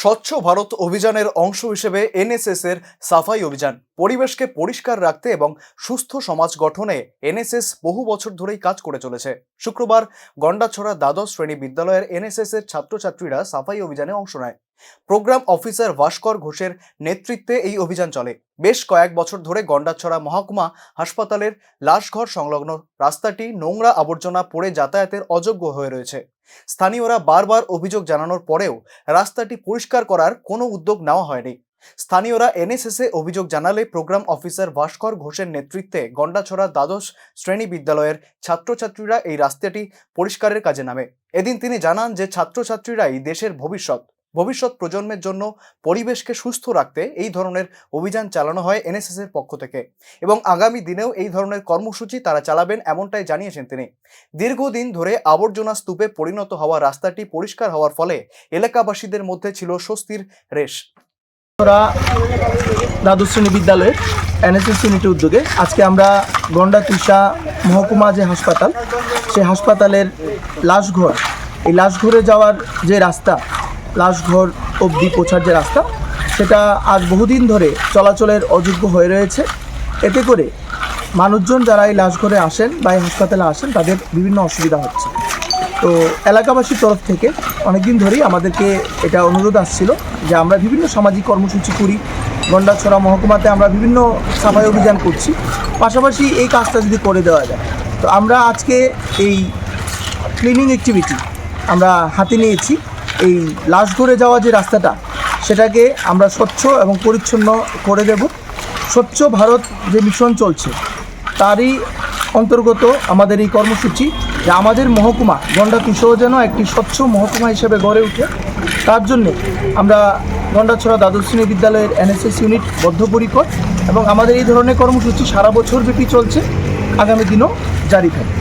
স্বচ্ছ ভারত অভিযানের অংশ হিসেবে এনএসএস এর সাফাই অভিযান, পরিবেশকে পরিষ্কার রাখতে এবং সুস্থ সমাজ গঠনে এনএসএস বহু বছর ধরেই কাজ করে চলেছে। শুক্রবার গন্ডাছড়া দ্বাদশ শ্রেণি বিদ্যালয়ের এনএসএস এর ছাত্রছাত্রীরা সাফাই অভিযানে অংশ নেয়। প্রোগ্রাম অফিসার ভাস্কর ঘোষের নেতৃত্বে এই অভিযান চলে। বেশ কয়েক বছর ধরে গন্ডাছড়া মহকুমা হাসপাতালের লাশঘর সংলগ্ন রাস্তাটি নোংরা আবর্জনা পড়ে যাতায়াতের অযোগ্য হয়ে রয়েছে। স্থানীয়রা বারবার অভিযোগ জানানোর পরেও রাস্তাটি পরিষ্কার করার কোনো উদ্যোগ নেওয়া হয়নি। স্থানীয়রা এনএসএসে অভিযোগ জানালে প্রোগ্রাম অফিসার ভাস্কর ঘোষের নেতৃত্বে গন্ডাছড়া দ্বাদশ শ্রেণি বিদ্যালয়ের ছাত্রছাত্রীরা এই রাস্তাটি পরিষ্কারের কাজে নামে। এদিন তিনি জানান যে, ছাত্রছাত্রীরাই দেশের ভবিষ্যৎ। ভবিষ্যৎ প্রজন্মের জন্য পরিবেশকে সুস্থ রাখতে এই ধরনের অভিযান চালানো হয় এনএসএস এর পক্ষ থেকে। এবং আগামী দিনেও এই ধরনের কর্মসূচি তারা চালাবেন এমনটাই জানিয়েছেন তিনি। দীর্ঘদিন ধরে আবর্জনা স্তূপে পরিণত হওয়া রাস্তাটি পরিষ্কার হওয়ার ফলে এলাকাবাসীদের মধ্যে ছিল স্বস্তির রেশ। দ্বাদশ শ্রেণি বিদ্যালয়ের এনএসএস ইউনিটের উদ্যোগে আজকে আমরা গন্ডা তুষা মহকুমা যে হাসপাতাল, সেই হাসপাতালের লাশঘর, এই লাশঘরে যাওয়ার যে রাস্তা লাশঘর অবধি পৌঁছার যে রাস্তা, সেটা আজ বহুদিন ধরে চলাচলের অযোগ্য হয়ে রয়েছে। এতে করে মানুষজন যারা এই লাশঘরে আসেন বা এই হাসপাতালে আসেন, তাদের বিভিন্ন অসুবিধা হচ্ছে। তো এলাকাবাসীর তরফ থেকে অনেকদিন ধরেই আমাদেরকে এটা অনুরোধ আসছিল যে আমরা বিভিন্ন সামাজিক কর্মসূচি করি গন্ডাছড়া মহকুমাতে আমরা বিভিন্ন সাফাই অভিযান করছি। পাশাপাশি এই কাজটা যদি করে দেওয়া যায়, তো আমরা আজকে এই ক্লিনিং অ্যাক্টিভিটি আমরা হাতে নিয়েছি। এই লাশ ঘুরে যাওয়া যে রাস্তাটা, সেটাকে আমরা স্বচ্ছ এবং পরিচ্ছন্ন করে দেব। স্বচ্ছ ভারত যে মিশন চলছে, তারই অন্তর্গত আমাদের এই কর্মসূচি যে আমাদের মহকুমা, গন্ডা তুষও যেন একটি স্বচ্ছ মহকুমা হিসেবে গড়ে ওঠে তার জন্যে আমরা গন্ডাছড়া দ্বাদশ শ্রেণি বিদ্যালয়ের এনএসএস ইউনিট বদ্ধপরিকর এবং আমাদের এই ধরনের কর্মসূচি সারা বছর ব্যাপী চলছে। আগামী দিনও জারি থাকবে।